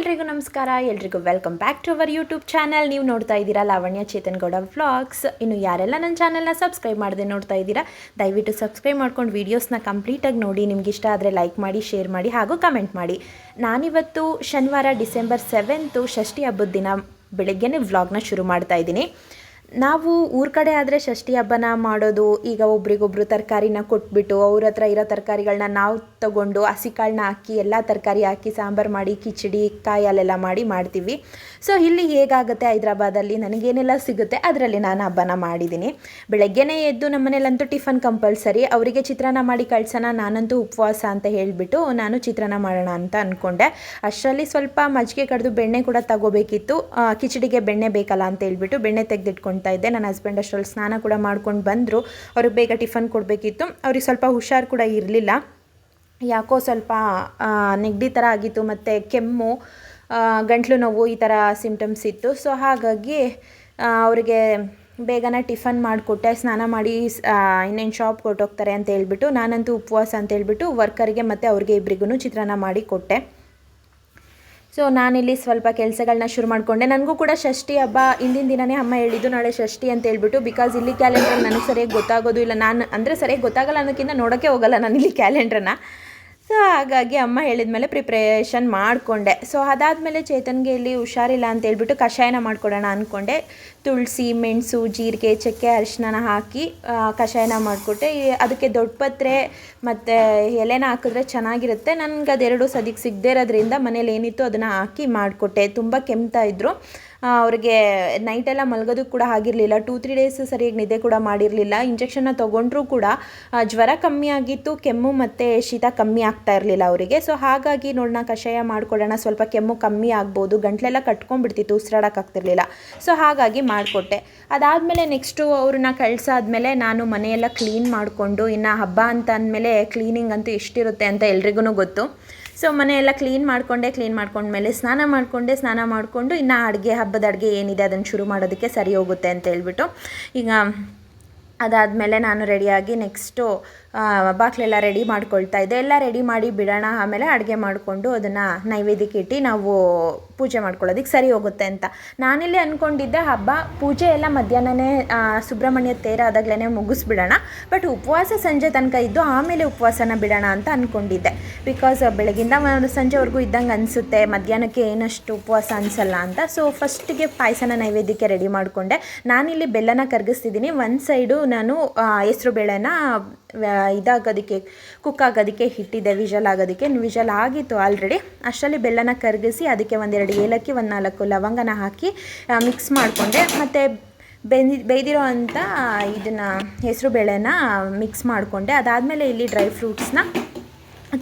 ನಮಸ್ಕಾರ, ಎಲ್ರಿಗೂ welcome back to our YouTube channel ನೀವು ನೋಡ್ತಾ ಇದ್ದೀರಾ ಲಾವಣ್ಯ ಚೇತನ್ ಗೌಡ ವ್ಲಾಗ್ಸ್ ಇನ್ನು ಯಾರೆಲ್ಲ ನನ್ನ ಚಾನಲ್ನ ಸಬ್ಸ್ಕ್ರೈಬ್ ಮಾಡದೆ ನೋಡ್ತಾ ಇದ್ದೀರಾ, ದಯವಿಟ್ಟು ಸಬ್ಸ್ಕ್ರೈಬ್ ಮಾಡ್ಕೊಂಡು ವೀಡಿಯೋಸ್ನ ಕಂಪ್ಲೀಟಾಗಿ ನೋಡಿ. ನಿಮ್ಗೆ ಇಷ್ಟ ಆದರೆ ಲೈಕ್ ಮಾಡಿ ಶೇರ್ ಮಾಡಿ ಹಾಗೂ ಕಮೆಂಟ್ ಮಾಡಿ. ನಾನಿವತ್ತು ಶನಿವಾರ ಡಿಸೆಂಬರ್ ಸೆವೆಂತು ಷಷ್ಠಿ ಹಬ್ಬದ ದಿನ ಬೆಳಗ್ಗೆನೇ ವ್ಲಾಗ್ನ ಶುರು ಮಾಡ್ತಾ ಇದ್ದೀನಿ. ನಾವು ಊರ ಕಡೆ ಆದರೆ ಷಷ್ಠಿ ಹಬ್ಬನ ಮಾಡೋದು, ಈಗ ಒಬ್ರಿಗೊಬ್ರು ತರಕಾರಿನ ಕೊಟ್ಬಿಟ್ಟು ಅವ್ರ ಹತ್ರ ಇರೋ ತರಕಾರಿಗಳನ್ನ ನಾವು ತಗೊಂಡು ಹಸಿ ಕಾಳನ್ನ ಹಾಕಿ, ಎಲ್ಲ ತರಕಾರಿ ಹಾಕಿ, ಸಾಂಬಾರು ಮಾಡಿ, ಕಿಚಡಿ, ಕಾಯಿ ಅಲ್ಲೆಲ್ಲ ಮಾಡಿ ಮಾಡ್ತೀವಿ. ಸೊ ಇಲ್ಲಿ ಹೇಗಾಗುತ್ತೆ ಹೈದ್ರಾಬಾದಲ್ಲಿ ನನಗೇನೆಲ್ಲ ಸಿಗುತ್ತೆ, ಅದರಲ್ಲಿ ನಾನು ಹಬ್ಬನ ಮಾಡಿದ್ದೀನಿ ಬೆಳಗ್ಗೆನೇ ಎದ್ದು ನಮ್ಮನೇಲಂತೂ ಟಿಫನ್ ಕಂಪಲ್ಸರಿ. ಅವರಿಗೆ ಚಿತ್ರಾನ್ನ ಮಾಡಿ ಕಳ್ಸೋಣ, ನಾನಂತೂ ಉಪವಾಸ ಅಂತ ಹೇಳಿಬಿಟ್ಟು ನಾನು ಚಿತ್ರಾನ್ನ ಮಾಡೋಣ ಅಂತ ಅಂದ್ಕೊಂಡೆ ಅಷ್ಟರಲ್ಲಿ ಸ್ವಲ್ಪ ಮಜ್ಜಿಗೆ ಕಡ್ದು ಬೆಣ್ಣೆ ಕೂಡ ತಗೋಬೇಕಿತ್ತು. ಕಿಚಡಿಗೆ ಬೆಣ್ಣೆ ಬೇಕಲ್ಲ ಅಂತ ಹೇಳ್ಬಿಟ್ಟು ಬೆಣ್ಣೆ ಇದ್ದೆ. ನನ್ನ ಹಸ್ಬೆಂಡ್ ಅಷ್ಟರಲ್ಲಿ ಸ್ನಾನ ಕೂಡ ಮಾಡ್ಕೊಂಡು ಬಂದರು. ಅವ್ರಿಗೆ ಬೇಗ ಟಿಫನ್ ಕೊಡಬೇಕಿತ್ತು. ಅವ್ರಿಗೆ ಸ್ವಲ್ಪ ಹುಷಾರು ಕೂಡ ಇರಲಿಲ್ಲ. ಯಾಕೋ ಸ್ವಲ್ಪ ನೆಗಡಿ ಥರ ಆಗಿತ್ತು. ಮತ್ತು ಕೆಮ್ಮು ಗಂಟಲು ನೋವು ಈ ಥರ ಸಿಂಪ್ಟಮ್ಸ್ ಇತ್ತು. ಸೊ ಹಾಗಾಗಿ ಅವರಿಗೆ ಬೇಗನೆ ಟಿಫನ್ ಮಾಡಿಕೊಟ್ಟೆ. ಸ್ನಾನ ಮಾಡಿ ಇನ್ನೇನು ಶಾಪ್ ಕೊಟ್ಟೋಗ್ತಾರೆ ಅಂತ ಹೇಳ್ಬಿಟ್ಟು, ನಾನಂತೂ ಉಪವಾಸ ಅಂತ ಹೇಳ್ಬಿಟ್ಟು ವರ್ಕರ್ಗೆ ಮತ್ತು ಅವ್ರಿಗೆ ಇಬ್ಬರಿಗೂ ಚಿತ್ರಾನ್ನ ಮಾಡಿ ಕೊಟ್ಟೆ. ಸೊ ನಾನಿಲ್ಲಿ ಸ್ವಲ್ಪ ಕೆಲಸಗಳನ್ನ ಶುರು ಮಾಡಿಕೊಂಡೆ. ನನಗೂ ಕೂಡ ಷಷ್ಠಿ ಹಬ್ಬ ಹಿಂದಿನ ದಿನನೇ ಅಮ್ಮ ಹೇಳಿದ್ದು ನಾಳೆ ಷಷ್ಠಿ ಅಂತ ಹೇಳ್ಬಿಟ್ಟು ಬಿಕಾಸ್ ಇಲ್ಲಿ ಕ್ಯಾಲೆಂಡರ್ ನನಗೆ ಸರಿಯಾಗಿ ಗೊತ್ತಾಗೋದು ಇಲ್ಲ. ನಾನು ಅಂದರೆ ಸರಿಯಾಗಿ ಗೊತ್ತಾಗಲ್ಲ ಅನ್ನೋಕ್ಕಿಂತ ನೋಡೋಕ್ಕೆ ಹೋಗಲ್ಲ ನಾನು ಇಲ್ಲಿ ಕ್ಯಾಲೆಂಡ್ರನ್ನ ಸೊ ಹಾಗಾಗಿ ಅಮ್ಮ ಹೇಳಿದ ಮೇಲೆ ಪ್ರಿಪ್ರೇಷನ್ ಮಾಡಿಕೊಂಡೆ. ಸೊ ಅದಾದಮೇಲೆ ಚೇತನ್ಗೆ ಇಲ್ಲಿ ಹುಷಾರಿಲ್ಲ ಅಂತ ಹೇಳ್ಬಿಟ್ಟು ಕಷಾಯನ ಮಾಡಿಕೊಡೋಣ ಅಂದ್ಕೊಂಡೆ ತುಳಸಿ, ಮೆಣಸು, ಜೀರಿಗೆ, ಚಕ್ಕೆ ಅರಿಶಿನ ಹಾಕಿ ಕಷಾಯನ ಮಾಡಿಕೊಟ್ಟೆ. ಅದಕ್ಕೆ ದೊಡ್ಡ ಪತ್ರೆ ಮತ್ತು ಎಲೆನ ಹಾಕಿದ್ರೆ ಚೆನ್ನಾಗಿರುತ್ತೆ. ನನಗೆ ಅದೆರಡು ಸದ್ಯಕ್ಕೆ ಸಿಗದೇ ಇರೋದ್ರಿಂದ ಮನೇಲಿ ಏನಿತ್ತು ಅದನ್ನು ಹಾಕಿ ಮಾಡಿಕೊಟ್ಟೆ. ತುಂಬ ಕೆಮ್ತಾ ಇದ್ದರು ಅವ್ರಿಗೆ ನೈಟೆಲ್ಲ ಮಲಗೋದಕ್ಕೆ ಕೂಡ ಆಗಿರಲಿಲ್ಲ. ಟೂ ತ್ರೀ ಡೇಸ್ ಸರಿಯಾಗಿ ನಿದ್ದೆ ಕೂಡ ಮಾಡಿರಲಿಲ್ಲ. ಇಂಜೆಕ್ಷನ್ನ ತೊಗೊಂಡ್ರೂ ಕೂಡ ಜ್ವರ ಕಮ್ಮಿ ಆಗಿತ್ತು, ಕೆಮ್ಮು ಮತ್ತು ಶೀತ ಕಮ್ಮಿ ಆಗ್ತಾ ಇರಲಿಲ್ಲ ಅವರಿಗೆ. ಸೊ ಹಾಗಾಗಿ ನೋಡೋಣ ಕಷಾಯ ಮಾಡಿಕೊಡೋಣ, ಸ್ವಲ್ಪ ಕೆಮ್ಮು ಕಮ್ಮಿ ಆಗ್ಬೋದು, ಗಂಟ್ಲೆಲ್ಲ ಕಟ್ಕೊಂಡ್ಬಿಡ್ತಿತ್ತು ಉಸಿರಾಡೋಕ್ಕಾಗ್ತಿರ್ಲಿಲ್ಲ ಸೊ ಹಾಗಾಗಿ ಮಾಡಿಕೊಟ್ಟೆ. ಅದಾದಮೇಲೆ ನೆಕ್ಸ್ಟು ಅವ್ರನ್ನ ಕಳ್ಸಾದ್ಮೇಲೆ ನಾನು ಮನೆಯೆಲ್ಲ ಕ್ಲೀನ್ ಮಾಡಿಕೊಂಡು, ಇನ್ನು ಹಬ್ಬ ಅಂತ ಅಂದಮೇಲೆ ಕ್ಲೀನಿಂಗ್ ಅಂತೂ ಎಷ್ಟಿರುತ್ತೆ ಅಂತ ಎಲ್ರಿಗೂ ಗೊತ್ತು. ಸೊ ಮನೆಯೆಲ್ಲ ಕ್ಲೀನ್ ಮಾಡಿಕೊಂಡೆ ಕ್ಲೀನ್ ಮಾಡ್ಕೊಂಡ್ಮೇಲೆ ಸ್ನಾನ ಮಾಡಿಕೊಂಡೆ, ಸ್ನಾನ ಮಾಡಿಕೊಂಡು ಇನ್ನು ಅಡುಗೆ, ಹಬ್ಬದ ಅಡುಗೆ ಏನಿದೆ ಅದನ್ನು ಶುರು ಮಾಡೋದಕ್ಕೆ ಸರಿ ಹೋಗುತ್ತೆ ಅಂತ ಹೇಳ್ಬಿಟ್ಟು. ಈಗ ಅದಾದಮೇಲೆ ನಾನು ರೆಡಿಯಾಗಿ ನೆಕ್ಸ್ಟು ಬಾಕ್ಲೆಲ್ಲ ರೆಡಿ ಮಾಡ್ಕೊಳ್ತಾ ಇದ್ದೆ. ಎಲ್ಲ ರೆಡಿ ಮಾಡಿ ಬಿಡೋಣ. ಆಮೇಲೆ ಅಡುಗೆ ಮಾಡಿಕೊಂಡು ಅದನ್ನು ನೈವೇದ್ಯಕ್ಕೆ ಇಟ್ಟು ನಾವು ಪೂಜೆ ಮಾಡ್ಕೊಳ್ಳೋದಕ್ಕೆ ಸರಿ ಹೋಗುತ್ತೆ ಅಂತ. ನಾನಿಲ್ಲಿ ಅಂದ್ಕೊಂಡಿದ್ದೆ ಹಬ್ಬ ಪೂಜೆ ಎಲ್ಲ ಮಧ್ಯಾಹ್ನನೇ ಸುಬ್ರಹ್ಮಣ್ಯ ತೇರ ಆದಾಗಲೇ ಮುಗಿಸ್ಬಿಡೋಣ. ಬಟ್ ಉಪವಾಸ ಸಂಜೆ ತನಕ ಇದ್ದು ಆಮೇಲೆ ಉಪವಾಸನ ಬಿಡೋಣ ಅಂತ ಅಂದ್ಕೊಂಡಿದ್ದೆ ಬಿಕಾಸ್ ಬೆಳಗಿಂದ ಸಂಜೆವರೆಗೂ ಇದ್ದಂಗೆ ಅನಿಸುತ್ತೆ, ಮಧ್ಯಾಹ್ನಕ್ಕೆ ಏನಷ್ಟು ಉಪವಾಸ ಅನಿಸಲ್ಲ ಅಂತ. ಸೊ ಫಸ್ಟಿಗೆ ಪಾಯಸನ ನೈವೇದ್ಯಕ್ಕೆ ರೆಡಿ ಮಾಡಿಕೊಂಡೆ. ನಾನಿಲ್ಲಿ ಬೆಲ್ಲನ ಕರಗಿಸ್ತಿದ್ದೀನಿ. ಒಂದು ಸೈಡು ನಾನು ಹೆಸರು ಬೇಳೆನ ಇದಾಗೋದಕ್ಕೆ ಕುಕ್ ಆಗೋದಕ್ಕೆ ಹಿಟ್ಟಿದೆ, ವಿಷಲ್ ಆಗೋದಕ್ಕೆ. ವಿಷಲ್ ಆಗಿತ್ತು ಆಲ್ರೆಡಿ ಅಷ್ಟರಲ್ಲಿ ಬೆಲ್ಲನ ಕರಗಿಸಿ ಅದಕ್ಕೆ ಒಂದೆರಡು ಏಲಕ್ಕಿ ಒಂದು ನಾಲ್ಕು ಲವಂಗನ ಹಾಕಿ ಮಿಕ್ಸ್ ಮಾಡಿಕೊಂಡೆ. ಮತ್ತು ಬೆಂದಿ ಬೇಯ್ದಿರೋ ಅಂಥ ಇದನ್ನು ಹೆಸರು ಬೇಳೆನ ಮಿಕ್ಸ್ ಮಾಡಿಕೊಂಡೆ. ಅದಾದಮೇಲೆ ಇಲ್ಲಿ ಡ್ರೈ ಫ್ರೂಟ್ಸ್ನ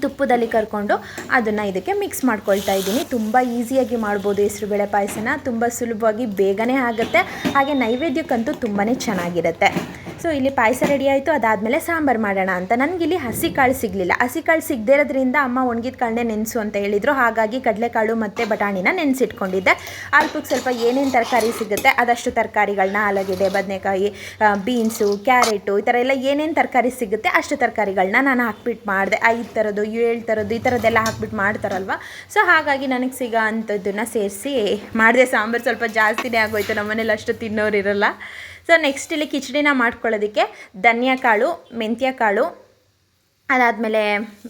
ತುಪ್ಪದಲ್ಲಿ ಕರ್ಕೊಂಡು ಅದನ್ನು ಇದಕ್ಕೆ ಮಿಕ್ಸ್ ಮಾಡ್ಕೊಳ್ತಾ ಇದ್ದೀನಿ. ತುಂಬ ಈಸಿಯಾಗಿ ಮಾಡ್ಬೋದು ಹೆಸರುಬೇಳೆ ಪಾಯಸನ. ತುಂಬ ಸುಲಭವಾಗಿ ಬೇಗನೆ ಆಗುತ್ತೆ. ಹಾಗೆ ನೈವೇದ್ಯಕ್ಕಂತೂ ತುಂಬಾ ಚೆನ್ನಾಗಿರುತ್ತೆ. ಸೊ ಇಲ್ಲಿ ಪಾಯಸ ರೆಡಿ ಆಯಿತು. ಅದಾದಮೇಲೆ ಸಾಂಬಾರು ಮಾಡೋಣ ಅಂತ. ನನಗಿಲ್ಲಿ ಹಸಿ ಕಾಳು ಸಿಗಲಿಲ್ಲ. ಹಸಿ ಕಾಳು ಸಿಗದೇ ಇರೋದ್ರಿಂದ ಅಮ್ಮ ಒಣಗಿದ ಕಾಳನ್ನೇ ನೆನೆಸು ಅಂತ ಹೇಳಿದರು. ಹಾಗಾಗಿ ಕಡಲೆಕಾಳು ಮತ್ತು ಬಟಾಣಿನ ನೆನೆಸಿಟ್ಕೊಂಡಿದ್ದೆ. ಅಲ್ಪಕ್ಕೆ ಸ್ವಲ್ಪ ಏನೇನು ತರಕಾರಿ ಸಿಗುತ್ತೆ, ಅದಷ್ಟು ತರಕಾರಿಗಳನ್ನ ಆಲೂಗೆಡ್ಡೆ, ಬದನೆಕಾಯಿ ಬೀನ್ಸು ಕ್ಯಾರೆಟು, ಈ ಥರ ಎಲ್ಲ ಏನೇನು ತರಕಾರಿ ಸಿಗುತ್ತೆ, ಅಷ್ಟು ತರಕಾರಿಗಳನ್ನ ನಾನು ಹಾಕ್ಬಿಟ್ಟು ಮಾಡಿದೆ. ಐದು ಥರದ್ದು, ಏಳು ಥರದ್ದು, ಈ ಥರದ್ದೆಲ್ಲ ಹಾಕ್ಬಿಟ್ಟು ಮಾಡ್ತಾರಲ್ವ? ಸೊ ಹಾಗಾಗಿ ನನಗೆ ಸಿಗೋ ಅಂಥದ್ದನ್ನು ಸೇರಿಸಿ ಮಾಡಿದೆ. ಸಾಂಬಾರು ಸ್ವಲ್ಪ ಜಾಸ್ತಿನೇ ಆಗೋಯ್ತು. ನಮ್ಮನೇಲಿ ಅಷ್ಟು ತಿನ್ನೋರು ಇರಲ್ಲ. ಸೊ ನೆಕ್ಸ್ಟ್ ಇಲ್ಲಿ ಕಿಚಡಿನ ಮಾಡ್ಕೊಳ್ಳೋದಕ್ಕೆ ಧನಿಯಾ ಕಾಳು ಮೆಂತ್ಯ ಕಾಳು ಅದಾದಮೇಲೆ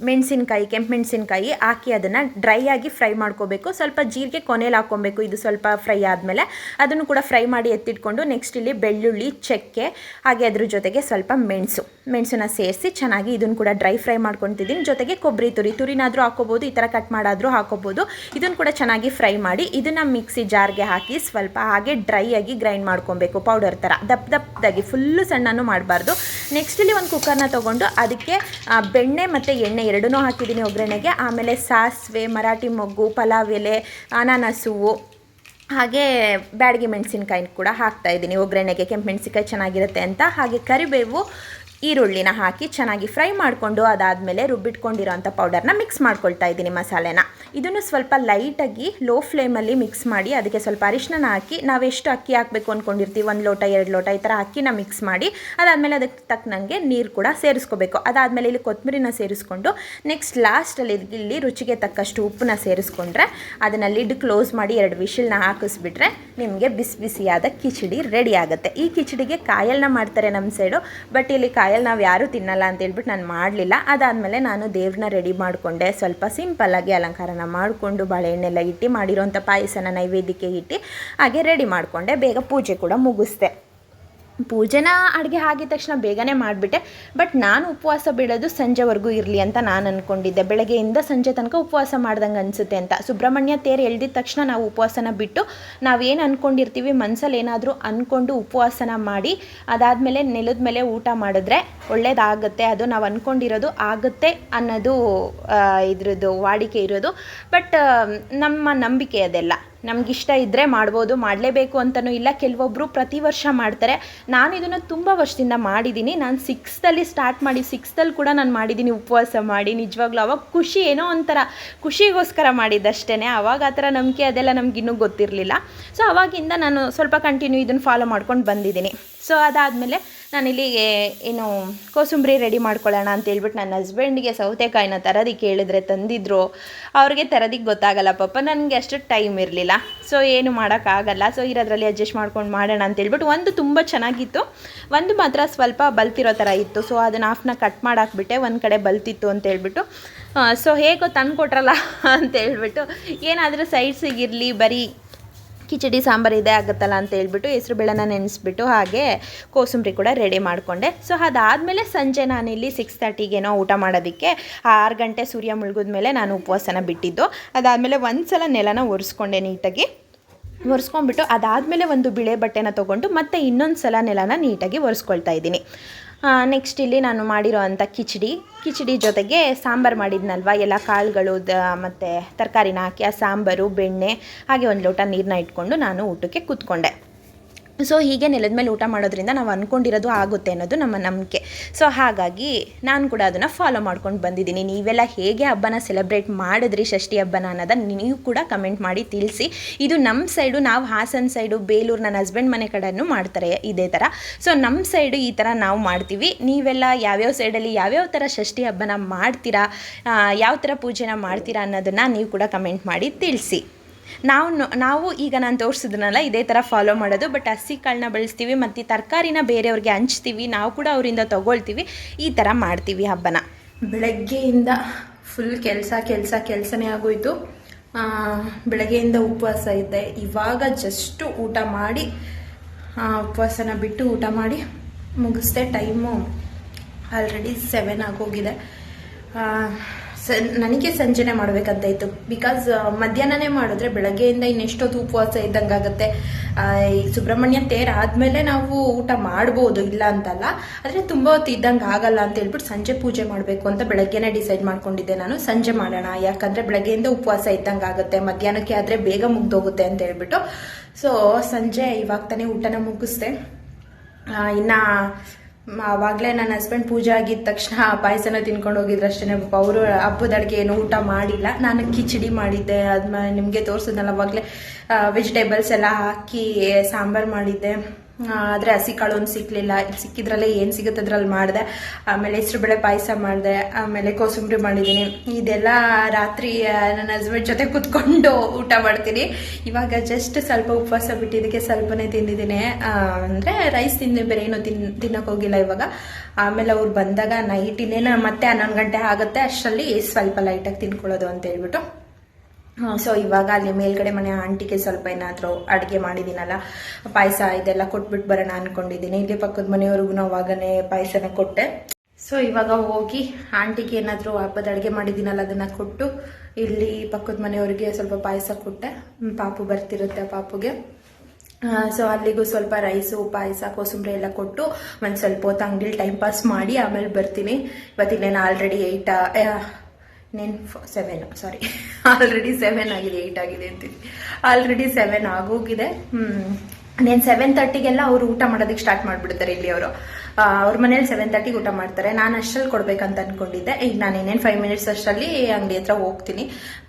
ಮೆಣಸಿನ್ಕಾಯಿ ಕೆಂಪು ಮೆಣಸಿನ್ಕಾಯಿ ಹಾಕಿ ಅದನ್ನು ಡ್ರೈ ಆಗಿ ಫ್ರೈ ಮಾಡ್ಕೋಬೇಕು. ಸ್ವಲ್ಪ ಜೀರಿಗೆ ಕೊನೆಯಲ್ಲಿ ಹಾಕ್ಕೊಬೇಕು. ಇದು ಸ್ವಲ್ಪ ಫ್ರೈ ಆದಮೇಲೆ ಅದನ್ನು ಕೂಡ ಫ್ರೈ ಮಾಡಿ ಎತ್ತಿಟ್ಕೊಂಡು ನೆಕ್ಸ್ಟ್ ಇಲ್ಲಿ ಬೆಳ್ಳುಳ್ಳಿ, ಚಕ್ಕೆ, ಹಾಗೆ ಅದ್ರ ಜೊತೆಗೆ ಸ್ವಲ್ಪ ಮೆಣಸು. ಮೆಣಸನ್ನ ಸೇರಿಸಿ ಚೆನ್ನಾಗಿ ಇದನ್ನು ಕೂಡ ಡ್ರೈ ಫ್ರೈ ಮಾಡ್ಕೊತಿದ್ದೀನಿ. ಜೊತೆಗೆ ಕೊಬ್ಬರಿ ತುರಿ, ತುರಿನಾದರೂ ಹಾಕೋಬೋದು ಈ ಥರ ಕಟ್ ಮಾಡಾದರೂ ಹಾಕೋಬೋದು ಇದನ್ನು ಕೂಡ ಚೆನ್ನಾಗಿ ಫ್ರೈ ಮಾಡಿ ಇದನ್ನು ಮಿಕ್ಸಿ ಜಾರ್ಗೆ ಹಾಕಿ ಸ್ವಲ್ಪ ಹಾಗೆ ಡ್ರೈ ಆಗಿ ಗ್ರೈಂಡ್ ಮಾಡ್ಕೊಬೇಕು. ಪೌಡರ್ ಥರ ದಪ್ಪ ದಪ್ಪದಾಗಿ ಫುಲ್ಲು ಸಣ್ಣನೂ ಮಾಡಬಾರ್ದು. ನೆಕ್ಸ್ಟ್ ಇಲ್ಲಿ ಒಂದು ಕುಕ್ಕರ್ನ ತೊಗೊಂಡು ಅದಕ್ಕೆ ಬೆಣ್ಣೆ ಮತ್ತು ಎಣ್ಣೆ ಎರಡನ್ನೂ ಹಾಕಿದ್ದೀನಿ ಒಗ್ಗರಣೆಗೆ. ಆಮೇಲೆ ಸಾಸಿವೆ, ಮರಾಠಿ ಮೊಗ್ಗು, ಪಲಾವ್ ಎಲೆ, ಅನಾನಸು, ಹಾಗೆ ಬ್ಯಾಡಗಿ ಮೆಣಸಿನ್ಕಾಯಿನ ಕೂಡ ಹಾಕ್ತಾ ಇದ್ದೀನಿ ಒಗ್ಗರಣೆಗೆ. ಕೆಂಪು ಮೆಣಸಿನ್ಕಾಯಿ ಚೆನ್ನಾಗಿರುತ್ತೆ ಅಂತ. ಹಾಗೆ ಕರಿಬೇವು ಈರುಳ್ಳಿನ ಹಾಕಿ ಚೆನ್ನಾಗಿ ಫ್ರೈ ಮಾಡಿಕೊಂಡು ಅದಾದಮೇಲೆ ರುಬ್ಬಿಟ್ಕೊಂಡಿರೋಂಥ ಪೌಡರ್ನ ಮಿಕ್ಸ್ ಮಾಡ್ಕೊಳ್ತಾ ಇದ್ದೀನಿ ಮಸಾಲೆನ. ಇದನ್ನು ಸ್ವಲ್ಪ ಲೈಟಾಗಿ ಲೋ ಫ್ಲೇಮಲ್ಲಿ ಮಿಕ್ಸ್ ಮಾಡಿ ಅದಕ್ಕೆ ಸ್ವಲ್ಪ ಅರಿಶಿನ ಹಾಕಿ ನಾವೆಷ್ಟು ಅಕ್ಕಿ ಹಾಕಬೇಕು ಅಂದ್ಕೊಂಡಿರ್ತೀವಿ ಒಂದು ಲೋಟ, ಎರಡು ಲೋಟ, ಈ ಥರ ಅಕ್ಕಿನ ಮಿಕ್ಸ್ ಮಾಡಿ ಅದಾದಮೇಲೆ ಅದಕ್ಕೆ ತಕ್ಕನಂಗೆ ನೀರು ಕೂಡ ಸೇರಿಸ್ಕೋಬೇಕು. ಅದಾದಮೇಲೆ ಇಲ್ಲಿ ಕೊತ್ತಂಬರಿನ ಸೇರಿಸ್ಕೊಂಡು ನೆಕ್ಸ್ಟ್ ಲಾಸ್ಟಲ್ಲಿ ಇಲ್ಲಿ ರುಚಿಗೆ ತಕ್ಕಷ್ಟು ಉಪ್ಪನ್ನ ಸೇರಿಸ್ಕೊಂಡ್ರೆ ಅದನ್ನು ಲಿಡ್ ಕ್ಲೋಸ್ ಮಾಡಿ ಎರಡು ವಿಷಲ್ನ ಹಾಕಿಸ್ಬಿಟ್ರೆ ನಿಮಗೆ ಬಿಸಿ ಬಿಸಿಯಾದ ಕಿಚಡಿ ರೆಡಿ ಆಗುತ್ತೆ. ಈ ಕಿಚಡಿಗೆ ಕಾಯಲ್ನ ಮಾಡ್ತಾರೆ ನಮ್ಮ ಸೈಡು ಬಟ್ ಇಲ್ಲಿ ಕಾಯಲ್ಲಿ ನಾವು ಯಾರೂ ತಿನ್ನಲ್ಲ ಅಂತ ಹೇಳ್ಬಿಟ್ಟು ನಾನು ಮಾಡಲಿಲ್ಲ. ಅದಾದಮೇಲೆ ನಾನು ದೇವ್ರನ್ನ ರೆಡಿ ಮಾಡಿಕೊಂಡೆ. ಸ್ವಲ್ಪ ಸಿಂಪಲ್ಲಾಗಿ ಅಲಂಕಾರನ ಮಾಡಿಕೊಂಡು ಬಾಳೆಹಣ್ಣೆಲ್ಲ ಇಟ್ಟು ಮಾಡಿರೋಂಥ ಪಾಯಸನ ನೈವೇದ್ಯಕ್ಕೆ ಇಟ್ಟು ಹಾಗೆ ರೆಡಿ ಮಾಡಿಕೊಂಡೆ. ಬೇಗ ಪೂಜೆ ಕೂಡ ಮುಗಿಸ್ದೆ. ಪೂಜೆನ ಅಡುಗೆ ಆಗಿದ ತಕ್ಷಣ ಬೇಗನೆ ಮಾಡಿಬಿಟ್ಟೆ. ಬಟ್ ನಾನು ಉಪವಾಸ ಬಿಡೋದು ಸಂಜೆವರೆಗೂ ಇರಲಿ ಅಂತ ನಾನು ಅಂದ್ಕೊಂಡಿದ್ದೆ ಬೆಳಗ್ಗೆಯಿಂದ ಸಂಜೆ ತನಕ ಉಪವಾಸ ಮಾಡ್ದಂಗೆ ಅನಿಸುತ್ತೆ ಅಂತ. ಸುಬ್ರಹ್ಮಣ್ಯ ತೇರು ಎಳ್ದಿದ ತಕ್ಷಣ ನಾವು ಉಪವಾಸನ ಬಿಟ್ಟು ನಾವೇನು ಅಂದ್ಕೊಂಡಿರ್ತೀವಿ ಮನಸ್ಸಲ್ಲಿ ಏನಾದರೂ ಅಂದ್ಕೊಂಡು ಉಪವಾಸನ ಮಾಡಿ, ಅದಾದಮೇಲೆ ನೆಲದ ಮೇಲೆ ಊಟ ಮಾಡಿದ್ರೆ ಒಳ್ಳೇದಾಗುತ್ತೆ, ಅದು ನಾವು ಅಂದ್ಕೊಂಡಿರೋದು ಆಗುತ್ತೆ ಅನ್ನೋದು ಇದ್ರದ್ದು ವಾಡಿಕೆ ಇರೋದು. ಬಟ್, ನಮ್ಮ ನಂಬಿಕೆ ಅದೆಲ್ಲ. ನಮಗಿಷ್ಟ ಇದ್ದರೆ ಮಾಡ್ಬೋದು, ಮಾಡಲೇಬೇಕು ಅಂತಲೂ ಇಲ್ಲ. ಕೆಲವೊಬ್ಬರು ಪ್ರತಿ ವರ್ಷ ಮಾಡ್ತಾರೆ. ನಾನು ಇದನ್ನು ತುಂಬ ವರ್ಷದಿಂದ ಮಾಡಿದ್ದೀನಿ ನಾನು ಸಿಕ್ಸ್ತಲ್ಲಿ ಸ್ಟಾರ್ಟ್ ಮಾಡಿ ಸಿಕ್ಸ್ತಲ್ಲಿ ಕೂಡ ನಾನು ಮಾಡಿದ್ದೀನಿ ಉಪವಾಸ ಮಾಡಿ, ನಿಜವಾಗ್ಲೂ ಅವಾಗ ಖುಷಿ ಏನೋ ಒಂಥರ ಖುಷಿಗೋಸ್ಕರ ಮಾಡಿದ್ದಷ್ಟೇ ಅವಾಗ ಆ ಥರ ನಂಬಿಕೆ ಅದೆಲ್ಲ ನಮಗಿನ್ನೂ ಗೊತ್ತಿರಲಿಲ್ಲ. ಸೊ ಅವಾಗಿಂದ ನಾನು ಸ್ವಲ್ಪ ಕಂಟಿನ್ಯೂ ಇದನ್ನು ಫಾಲೋ ಮಾಡ್ಕೊಂಡು ಬಂದಿದ್ದೀನಿ ಸೊ ಅದಾದಮೇಲೆ ನಾನಿಲ್ಲಿ ಏನು ಕೋಸಂಬರಿ ರೆಡಿ ಮಾಡ್ಕೊಳ್ಳೋಣ ಅಂತ ಹೇಳ್ಬಿಟ್ಟು ನನ್ನ ಹಸ್ಬೆಂಡ್ಗೆ ಸೌತೆಕಾಯಿನ ತರೋದಕ್ಕೆ ಹೇಳಿದ್ರೆ ತಂದಿದ್ರು. ಅವ್ರಿಗೆ ತರೋದಿಕ್ಕೆ ಗೊತ್ತಾಗಲ್ಲ ಪಾಪ, ನನಗೆ ಅಷ್ಟು ಟೈಮ್ ಇರಲಿಲ್ಲ. ಸೊ ಏನು ಮಾಡೋಕ್ಕಾಗಲ್ಲ. ಸೊ ಇರೋದ್ರಲ್ಲಿ ಅಡ್ಜಸ್ಟ್ ಮಾಡ್ಕೊಂಡು ಮಾಡೋಣ ಅಂತ ಹೇಳ್ಬಿಟ್ಟು ಒಂದು ತುಂಬ ಚೆನ್ನಾಗಿತ್ತು. ಒಂದು ಮಾತ್ರ ಸ್ವಲ್ಪ ಬಲ್ತಿರೋ ಥರ ಇತ್ತು. ಸೊ ಅದನ್ನು ಹಾಫ್ನ ಕಟ್ ಮಾಡಾಕ್ಬಿಟ್ಟೆ. ಒಂದು ಕಡೆ ಬಲ್ತಿತ್ತು ಅಂತ ಹೇಳ್ಬಿಟ್ಟು. ಸೊ ಹೇಗೋ ತಂದು ಕೊಟ್ರಲ್ಲ ಅಂತ ಹೇಳ್ಬಿಟ್ಟು ಏನಾದರೂ ಸೈಡ್ಸಿಗಿರಲಿ ಬರೀ ಕಿಚಡಿ ಸಾಂಬಾರು ಇದೆ ಆಗುತ್ತಲ್ಲ ಅಂತ ಹೇಳ್ಬಿಟ್ಟು ಹೆಸ್ರು ಬೇಳೆನ ನೆನೆಸ್ಬಿಟ್ಟು ಹಾಗೆ ಕೋಸಂಬರಿ ಕೂಡ ರೆಡಿ ಮಾಡಿಕೊಂಡೆ. ಸೊ ಅದಾದಮೇಲೆ ಸಂಜೆ ನಾನಿಲ್ಲಿ ಸಿಕ್ಸ್ ತರ್ಟಿಗೇನೋ ಊಟ ಮಾಡೋದಕ್ಕೆ ಆರು ಗಂಟೆ ಸೂರ್ಯ ಮುಳುಗಿದ ಮೇಲೆ ನಾನು ಉಪವಾಸನ ಬಿಟ್ಟಿದ್ದು. ಅದಾದಮೇಲೆ ಒಂದು ಸಲ ನೆಲನ ಒರೆಸ್ಕೊಂಡೆ ನೀಟಾಗಿ. ಒರೆಸ್ಕೊಂಡ್ಬಿಟ್ಟು ಅದಾದಮೇಲೆ ಒಂದು ಬಿಳೆ ಬಟ್ಟೆನ ತೊಗೊಂಡು ಮತ್ತೆ ಇನ್ನೊಂದು ಸಲ ನೆಲನ ನೀಟಾಗಿ ಒರೆಸ್ಕೊಳ್ತಾ ಇದ್ದೀನಿ. ನೆಕ್ಸ್ಟ್ ಇಲ್ಲಿ ನಾನು ಮಾಡಿರೋ ಅಂಥ ಕಿಚಡಿ. ಕಿಚಡಿ ಜೊತೆಗೆ ಸಾಂಬಾರು ಮಾಡಿದ್ನಲ್ವ? ಎಲ್ಲ ಕಾಳುಗಳು, ದ, ಮತ್ತು ತರಕಾರಿನ ಹಾಕಿ, ಆ ಸಾಂಬಾರು, ಬೆಣ್ಣೆ, ಹಾಗೆ ಒಂದು ಲೋಟ ನೀರನ್ನ ಇಟ್ಕೊಂಡು ನಾನು ಊಟಕ್ಕೆ ಕೂತ್ಕೊಂಡೆ. ಸೊ ಹೀಗೆ ನೆಲದ ಮೇಲೆ ಊಟ ಮಾಡೋದ್ರಿಂದ ನಾವು ಅಂದ್ಕೊಂಡಿರೋದು ಆಗುತ್ತೆ ಅನ್ನೋದು ನಮ್ಮ ನಂಬಿಕೆ. ಸೊ ಹಾಗಾಗಿ ನಾನು ಕೂಡ ಅದನ್ನು ಫಾಲೋ ಮಾಡ್ಕೊಂಡು ಬಂದಿದ್ದೀನಿ. ನೀವೆಲ್ಲ ಹೇಗೆ ಹಬ್ಬನ ಸೆಲೆಬ್ರೇಟ್ ಮಾಡಿದ್ರಿ ಷಷ್ಠಿ ಹಬ್ಬನ ಅನ್ನೋದನ್ನು ನೀವು ಕೂಡ ಕಮೆಂಟ್ ಮಾಡಿ ತಿಳಿಸಿ. ಇದು ನಮ್ಮ ಸೈಡು ನಾವು ಹಾಸನ ಸೈಡು ಬೇಲೂರು ನನ್ನ ಹಸ್ಬೆಂಡ್ ಮನೆ ಕಡೆಯೂ ಮಾಡ್ತಾರೆ ಇದೇ ಥರ ಸೊ ನಮ್ಮ ಸೈಡು ಈ ಥರ ನಾವು ಮಾಡ್ತೀವಿ. ನೀವೆಲ್ಲ ಯಾವ್ಯಾವ ಸೈಡಲ್ಲಿ ಯಾವ್ಯಾವ ಥರ ಷಷ್ಠಿ ಹಬ್ಬನ ಮಾಡ್ತೀರಾ ಯಾವ ಥರ ಪೂಜೆನ ಮಾಡ್ತೀರಾ ಅನ್ನೋದನ್ನು ನೀವು ಕೂಡ ಕಮೆಂಟ್ ಮಾಡಿ ತಿಳಿಸಿ. ನಾವು ನಾವು ಈಗ ನಾನು ತೋರಿಸಿದ್ನಲ್ಲ ಇದೇ ಥರ ಫಾಲೋ ಮಾಡೋದು ಬಟ್ ಹಸಿ ಕಾಳನ್ನ ಬಳಸ್ತೀವಿ ಮತ್ತು ತರಕಾರಿನ ಬೇರೆಯವ್ರಿಗೆ ಹಂಚ್ತೀವಿ, ನಾವು ಕೂಡ ಅವರಿಂದ ತೊಗೊಳ್ತೀವಿ, ಈ ಥರ ಮಾಡ್ತೀವಿ ಹಬ್ಬನ. ಬೆಳಗ್ಗೆಯಿಂದ ಫುಲ್ ಕೆಲಸ ಕೆಲಸ, ಕೆಲಸನೇ ಆಗೋಯ್ತು. ಬೆಳಗ್ಗೆಯಿಂದ ಉಪವಾಸ ಇದ್ದೆ. ಇವಾಗ ಜಸ್ಟು ಊಟ ಮಾಡಿ ಉಪವಾಸನ ಬಿಟ್ಟು ಊಟ ಮಾಡಿ ಮುಗಿಸ್ದೆ. ಟೈಮು ಆಲ್ರೆಡಿ ಸೆವೆನ್ ಆಗೋಗಿದೆ. ಆ, ಸ ನನಗೆ ಸಂಜೆನೆ ಮಾಡಬೇಕಂತ ಇತ್ತು ಬಿಕಾಸ್ ಮಧ್ಯಾಹ್ನನೇ ಮಾಡಿದ್ರೆ ಬೆಳಗ್ಗೆಯಿಂದ ಇನ್ನೆಷ್ಟೊತ್ತು ಉಪವಾಸ ಇದ್ದಂಗೆ ಆಗುತ್ತೆ ಈ ಸುಬ್ರಹ್ಮಣ್ಯ ತೇರ್ ಆದ್ಮೇಲೆ ನಾವು ಊಟ ಮಾಡ್ಬೋದು ಇಲ್ಲ ಅಂತಲ್ಲ. ಆದರೆ ತುಂಬ ಹೊತ್ತು ಇದ್ದಂಗೆ ಆಗಲ್ಲ ಅಂತ ಹೇಳ್ಬಿಟ್ಟು ಸಂಜೆ ಪೂಜೆ ಮಾಡಬೇಕು ಅಂತ ಬೆಳಗ್ಗೆನೇ ಡಿಸೈಡ್ ಮಾಡ್ಕೊಂಡಿದ್ದೆ ನಾನು. ಸಂಜೆ ಮಾಡೋಣ ಯಾಕಂದರೆ ಬೆಳಗ್ಗೆಯಿಂದ ಉಪವಾಸ ಇದ್ದಂಗೆ ಆಗುತ್ತೆ. ಮಧ್ಯಾಹ್ನಕ್ಕೆ ಆದರೆ ಬೇಗ ಮುಗ್ದೋಗುತ್ತೆ ಅಂತ ಹೇಳ್ಬಿಟ್ಟು. ಸೊ ಸಂಜೆ ಇವಾಗ ತಾನೇ ಊಟನ ಮುಗಿಸ್ದೆ. ಇನ್ನ ಆವಾಗಲೇ ನನ್ನ ಹಸ್ಬೆಂಡ್ ಪೂಜೆ ಆಗಿದ ತಕ್ಷಣ ಪಾಯಸನ ತಿನ್ಕೊಂಡು ಹೋಗಿದ್ರು ಅಷ್ಟೇ ಅವರು ಹಬ್ಬದ ಅಡುಗೆ ಏನು ಊಟ ಮಾಡಿಲ್ಲ. ನಾನು ಕಿಚಡಿ ಮಾಡಿದ್ದೆ. ಅದನ್ನ ನಿಮಗೆ ತೋರಿಸಿದ್ನಲ್ಲ ಅವಾಗಲೇ ವೆಜಿಟೇಬಲ್ಸ್ ಎಲ್ಲ ಹಾಕಿ, ಸಾಂಬಾರು ಮಾಡಿದ್ದೆ. ಆದರೆ ಹಸಿ ಕಾಳು ಒಂದು ಸಿಕ್ಕಲಿಲ್ಲ ಸಿಕ್ಕಿದ್ರಲ್ಲೇ ಏನು ಸಿಗುತ್ತೆ ಅದ್ರಲ್ಲಿ ಮಾಡಿದೆ. ಆಮೇಲೆ ಹೆಸ್ರುಬೇಳೆ ಪಾಯಸ ಮಾಡಿದೆ. ಆಮೇಲೆ ಕೋಸಂಬರಿ ಮಾಡಿದ್ದೀನಿ ಇದೆಲ್ಲ ರಾತ್ರಿ ನನ್ನ ಹಸ್ಬೆಂಡ್ ಜೊತೆ ಕುತ್ಕೊಂಡು ಊಟ ಮಾಡ್ತೀನಿ. ಇವಾಗ ಜಸ್ಟ್ ಸ್ವಲ್ಪ ಉಪವಾಸ ಬಿಟ್ಟಿದ್ದಕ್ಕೆ ಸ್ವಲ್ಪನೇ ತಿಂದಿದ್ದೀನಿ. ಅಂದರೆ ರೈಸ್ ತಿಂದು, ಬೇರೆ ಏನು ತಿನ್ ತಿನ್ನೋಕ್ಕೋಗಿಲ್ಲ ಇವಾಗ. ಆಮೇಲೆ ಅವ್ರು ಬಂದಾಗ ನೈಟ್ ಇನ್ನೇನು ಮತ್ತೆ ಹನ್ನೊಂದು ಗಂಟೆ ಆಗುತ್ತೆ. ಅಷ್ಟರಲ್ಲಿ ಸ್ವಲ್ಪ ಲೈಟಾಗಿ ತಿನ್ಕೊಳ್ಳೋದು ಅಂತ ಹೇಳ್ಬಿಟ್ಟು. ಸೊ ಇವಾಗ ಅಲ್ಲಿ ಮೇಲ್ಗಡೆ ಮನೆ ಆಂಟಿಗೆ ಸ್ವಲ್ಪ ಏನಾದರೂ ಅಡುಗೆ ಮಾಡಿದ್ದೀನಲ್ಲ ಪಾಯಸ ಇದೆಲ್ಲ ಕೊಟ್ಬಿಟ್ಟು ಬರೋಣ ಅನ್ಕೊಂಡಿದ್ದೀನಿ ಇಲ್ಲಿ ಪಕ್ಕದ ಮನೆಯವ್ರಿಗೂ ಅವಾಗನೇ ಪಾಯಸನ ಕೊಟ್ಟೆ. ಸೊ ಇವಾಗ ಹೋಗಿ ಆಂಟಿಗೆ ಏನಾದರೂ ಹಬ್ಬದ ಅಡುಗೆ ಮಾಡಿದ್ದೀನಲ್ಲ ಅದನ್ನು ಕೊಟ್ಟು ಇಲ್ಲಿ ಪಕ್ಕದ ಮನೆಯವ್ರಿಗೆ ಸ್ವಲ್ಪ ಪಾಯಸ ಕೊಟ್ಟೆ. ಪಾಪು ಬರ್ತಿರುತ್ತೆ ಪಾಪುಗೆ. ಸೊ ಅಲ್ಲಿಗೂ ಸ್ವಲ್ಪ ರೈಸು ಪಾಯಸ, ಕೋಸಂಬರಿ ಎಲ್ಲ ಕೊಟ್ಟು ಒಂದು ಸ್ವಲ್ಪ ಹೊತ್ತು ಅಂಗಡಿಲಿ ಟೈಮ್ ಪಾಸ್ ಮಾಡಿ ಆಮೇಲೆ ಬರ್ತೀನಿ. ಇವತ್ತಿನ ಆಲ್ರೆಡಿ ಏಯ್ಟ್ ಇನ್ನೇನು ಸೆವೆನ್ ಸಾರಿ ಆಲ್ರೆಡಿ ಸೆವೆನ್ ಆಗಿದೆ ಏಯ್ಟ್ ಆಗಿದೆ ಅಂತೀನಿ ಆಲ್ರೆಡಿ ಸೆವೆನ್ ಆಗೋಗಿದೆ. నేను ಸೆವೆನ್ ತರ್ಟಿಗೆಲ್ಲ ಅವರು ಊಟ ಮಾಡೋದಕ್ಕೆ ಸ್ಟಾರ್ಟ್ ಮಾಡಿಬಿಡ್ತಾರೆ ಇಲ್ಲಿ ಅವರು ಅವ್ರ ಮನೇಲಿ ಸೆವೆನ್ ತರ್ಟಿಗೆ ಊಟ ಮಾಡ್ತಾರೆ. ನಾನು ಅಷ್ಟರಲ್ಲಿ ಕೊಡ್ಬೇಕಂತ ಅನ್ಕೊಂಡಿದ್ದೆ. ಈಗ ನಾನು ಇನ್ನೇನು ಫೈವ್ ಮಿನಿಟ್ಸ್ ಅಷ್ಟರಲ್ಲಿ ಅಂಗಡಿ ಹತ್ರ ಹೋಗ್ತೀನಿ.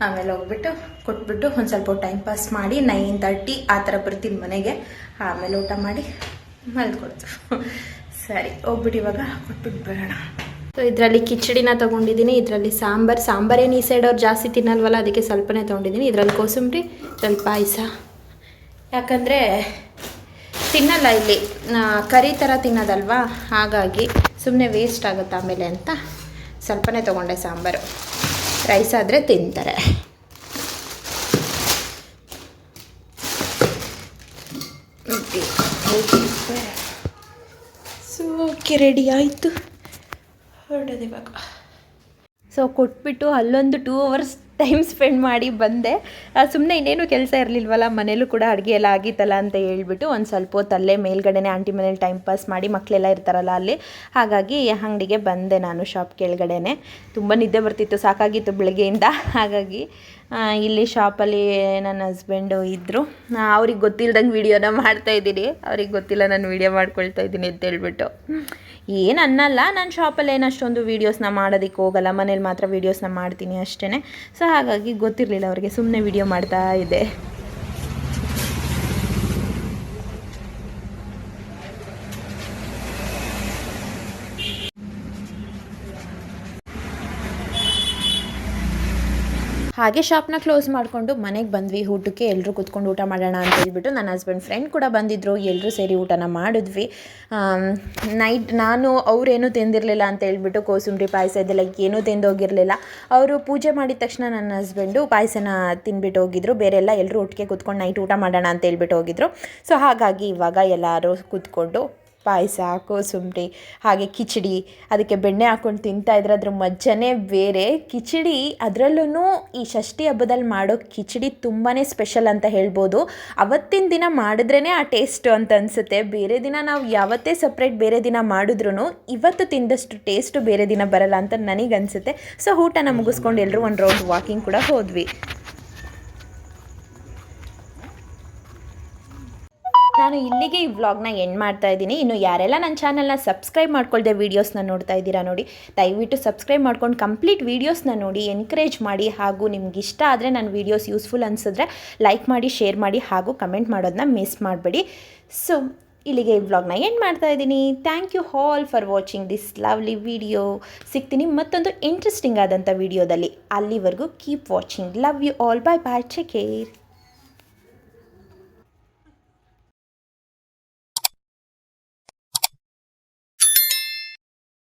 ಆಮೇಲೆ ಹೋಗ್ಬಿಟ್ಟು ಕೊಟ್ಬಿಟ್ಟು ಒಂದು ಸ್ವಲ್ಪ ಟೈಮ್ ಪಾಸ್ ಮಾಡಿ ನೈನ್ ತರ್ಟಿ ಆ ಥರ ಬರ್ತೀನಿ ಮನೆಗೆ. ಆಮೇಲೆ ಊಟ ಮಾಡಿ ಮಲ್ಕೊಡ್ತು ಸರಿ, ಹೋಗ್ಬಿಟ್ಟು ಇವಾಗ ಕೊಟ್ಬಿಟ್ಟು ಬರೋಣ. ಸೊ ಇದರಲ್ಲಿ ಕಿಚಡಿನ ತೊಗೊಂಡಿದ್ದೀನಿ, ಇದರಲ್ಲಿ ಸಾಂಬಾರು. ಸಾಂಬಾರೇನು ಈ ಸೈಡ್ ಅವ್ರು ಜಾಸ್ತಿ ತಿನ್ನಲ್ವಲ್ಲ, ಅದಕ್ಕೆ ಸ್ವಲ್ಪನೇ ತೊಗೊಂಡಿದ್ದೀನಿ. ಇದರಲ್ಲಿ ಕೋಸಂಬರಿ, ಇದ್ರಲ್ಲಿ ಪಾಯಸ. ಯಾಕಂದರೆ ತಿನ್ನಲ್ಲ ಇಲ್ಲಿ. ಕರಿ ಥರ ತಿನ್ನೋದಲ್ವಾ? ಹಾಗಾಗಿ ಸುಮ್ಮನೆ ವೇಸ್ಟ್ ಆಗುತ್ತೆ ಆಮೇಲೆ ಅಂತ ಸ್ವಲ್ಪನೇ ತೊಗೊಂಡೆ ಸಾಂಬಾರು. ರೈಸ್ ಆದರೆ ತಿಂತಾರೆ. ಸೊ ರೆಡಿ ಆಯಿತು. ಹೊರಡೋದು ಇವಾಗ. ಸೊ ಕೊಟ್ಬಿಟ್ಟು ಅಲ್ಲೊಂದು ಟೂ ಅವರ್ಸ್ ಟೈಮ್ ಸ್ಪೆಂಡ್ ಮಾಡಿ ಬಂದೆ. ಸುಮ್ಮನೆ ಇನ್ನೇನು ಕೆಲಸ ಇರಲಿಲ್ವಲ್ಲ, ಮನೇಲೂ ಕೂಡ ಅಡುಗೆ ಎಲ್ಲ ಆಗಿತ್ತಲ್ಲ ಅಂತ ಹೇಳ್ಬಿಟ್ಟು ಒಂದು ಸ್ವಲ್ಪ ಹೊತ್ತು ಅಲ್ಲೇ ಆಂಟಿ ಮನೇಲಿ ಟೈಮ್ ಪಾಸ್ ಮಾಡಿ ಮಕ್ಕಳೆಲ್ಲ ಇರ್ತಾರಲ್ಲ ಅಲ್ಲಿ. ಹಾಗಾಗಿ ಅಂಗಡಿಗೆ ಬಂದೆ ನಾನು ಶಾಪ್ ಕೆಳಗಡೆನೆ. ತುಂಬ ನಿದ್ದೆ ಬರ್ತಿತ್ತು, ಸಾಕಾಗಿತ್ತು ಬೆಳಗ್ಗೆಯಿಂದ. ಹಾಗಾಗಿ ಇಲ್ಲಿ ಶಾಪಲ್ಲಿ ನನ್ನ ಹಸ್ಬೆಂಡು ಇದ್ದರು ಅವ್ರಿಗೆ ಗೊತ್ತಿಲ್ದಂಗೆ ವೀಡಿಯೋನ ಮಾಡ್ತಾ ಇದ್ದೀನಿ. ಅವ್ರಿಗೆ ಗೊತ್ತಿಲ್ಲ ನಾನು ವೀಡಿಯೋ ಮಾಡ್ಕೊಳ್ತಾ ಇದ್ದೀನಿ ಅಂತ ಹೇಳ್ಬಿಟ್ಟು. ಏನು ಅನ್ನಲ್ಲ, ನಾನು ಶಾಪಲ್ಲಿ ಏನು ಅಷ್ಟೊಂದು ವೀಡಿಯೋಸ್ನ ಮಾಡೋದಕ್ಕೆ ಹೋಗಲ್ಲ. ಮನೇಲಿ ಮಾತ್ರ ವೀಡಿಯೋಸ್ನ ಮಾಡ್ತೀನಿ ಅಷ್ಟೇ ಸೊ ಹಾಗಾಗಿ ಗೊತ್ತಿರಲಿಲ್ಲ ಅವರಿಗೆ ಸುಮ್ಮನೆ ವಿಡಿಯೋ ಮಾಡ್ತಾ ಇದ್ದೆ. ಹಾಗೆ ಶಾಪ್ನ ಕ್ಲೋಸ್ ಮಾಡಿಕೊಂಡು ಮನೆಗೆ ಬಂದ್ವಿ. ಊಟಕ್ಕೆ ಎಲ್ಲರೂ ಕೂತ್ಕೊಂಡು ಊಟ ಮಾಡೋಣ ಅಂತ ಹೇಳ್ಬಿಟ್ಟು ನನ್ನ ಹಸ್ಬೆಂಡ್ ಫ್ರೆಂಡ್ ಕೂಡ ಬಂದಿದ್ದರು ಎಲ್ಲರೂ ಸೇರಿ ಊಟನ ಮಾಡಿದ್ವಿ. ನೈಟ್ ನಾನು ಅವ್ರೇನು ತಿಂದಿರಲಿಲ್ಲ ಅಂತ ಹೇಳ್ಬಿಟ್ಟು ಕೋಸುಂಬರಿ ಪಾಯಸ ಇದೆಲ್ಲ ಏನೂ ತಿಂದೋಗಿರಲಿಲ್ಲ ಅವರು ಪೂಜೆ ಮಾಡಿದ ತಕ್ಷಣ ನನ್ನ ಹಸ್ಬೆಂಡು ಪಾಯಸನ ತಿನ್ಬಿಟ್ಟು ಹೋಗಿದ್ರು. ಬೇರೆಲ್ಲ ಎಲ್ಲರೂ ಒಟ್ಟಿಗೆ ಕೂತ್ಕೊಂಡು ನೈಟ್ ಊಟ ಮಾಡೋಣ ಅಂತ ಹೇಳ್ಬಿಟ್ಟು ಹೋಗಿದ್ರು. ಸೊ ಹಾಗಾಗಿ ಇವಾಗ ಎಲ್ಲರೂ ಕೂತ್ಕೊಂಡು ಪಾಯಸ, ಕೋಸುಂಬರಿ, ಹಾಗೆ ಕಿಚಡಿ, ಅದಕ್ಕೆ ಬೆಣ್ಣೆ ಹಾಕ್ಕೊಂಡು ತಿಂತಾ ಇದ್ರೆ ಅದ್ರ ಮಜ್ಜನೇ ಬೇರೆ. ಕಿಚಡಿ ಅದರಲ್ಲೂ ಈ ಷಷ್ಠಿ ಹಬ್ಬದಲ್ಲಿ ಮಾಡೋ ಕಿಚಡಿ ತುಂಬಾ ಸ್ಪೆಷಲ್ ಅಂತ ಹೇಳ್ಬೋದು. ಅವತ್ತಿನ ದಿನ ಮಾಡಿದ್ರೇ ಆ ಟೇಸ್ಟು ಅಂತ ಅನಿಸುತ್ತೆ. ಬೇರೆ ದಿನ ನಾವು ಯಾವತ್ತೇ ಸಪ್ರೇಟ್ ಬೇರೆ ದಿನ ಮಾಡಿದ್ರೂ ಇವತ್ತು ತಿಂದಷ್ಟು ಟೇಸ್ಟು ಬೇರೆ ದಿನ ಬರಲ್ಲ ಅಂತ ನನಗೆ ಅನಿಸುತ್ತೆ ಸೊ ಊಟನ ಮುಗಿಸ್ಕೊಂಡು ಎಲ್ಲರೂ ಒಂದು ರೌಂಡ್ ವಾಕಿಂಗ್ ಕೂಡ ಹೋದ್ವಿ. ನಾನು ಇಲ್ಲಿಗೆ ಈ ವ್ಲಾಗ್ನ ಎಂಡ್ ಮಾಡ್ತಾ ಇದ್ದೀನಿ. ಇನ್ನು ಯಾರೆಲ್ಲ ನನ್ನ ಚಾನಲ್ನ ಸಬ್ಸ್ಕ್ರೈಬ್ ಮಾಡ್ಕೊಳ್ದೆ ವೀಡಿಯೋಸ್ನ ನೋಡ್ತಾ ಇದ್ದೀರಾ ನೋಡಿ, ದಯವಿಟ್ಟು ಸಬ್ಸ್ಕ್ರೈಬ್ ಮಾಡ್ಕೊಂಡು ಕಂಪ್ಲೀಟ್ ವೀಡಿಯೋಸ್ನ ನೋಡಿ ಎನ್ಕರೇಜ್ ಮಾಡಿ ಹಾಗೂ ನಿಮ್ಗೆ ಇಷ್ಟ ಆದರೆ ನನ್ನ ವೀಡಿಯೋಸ್ ಯೂಸ್ಫುಲ್ ಅನಿಸಿದ್ರೆ ಲೈಕ್ ಮಾಡಿ ಶೇರ್ ಮಾಡಿ ಹಾಗೂ ಕಮೆಂಟ್ ಮಾಡೋದನ್ನ ಮಿಸ್ ಮಾಡಬೇಡಿ. ಸೊ ಇಲ್ಲಿಗೆ ಈ ವ್ಲಾಗ್ನ ಎಂಡ್ ಮಾಡ್ತಾ ಇದ್ದೀನಿ. Thank you all for watching this lovely video ಸಿಗ್ತೀನಿ ಮತ್ತೊಂದು ಇಂಟ್ರೆಸ್ಟಿಂಗ್ ಆದಂಥ ವಿಡಿಯೋದಲ್ಲಿ ಅಲ್ಲಿವರೆಗೂ keep watching love you all bye bye care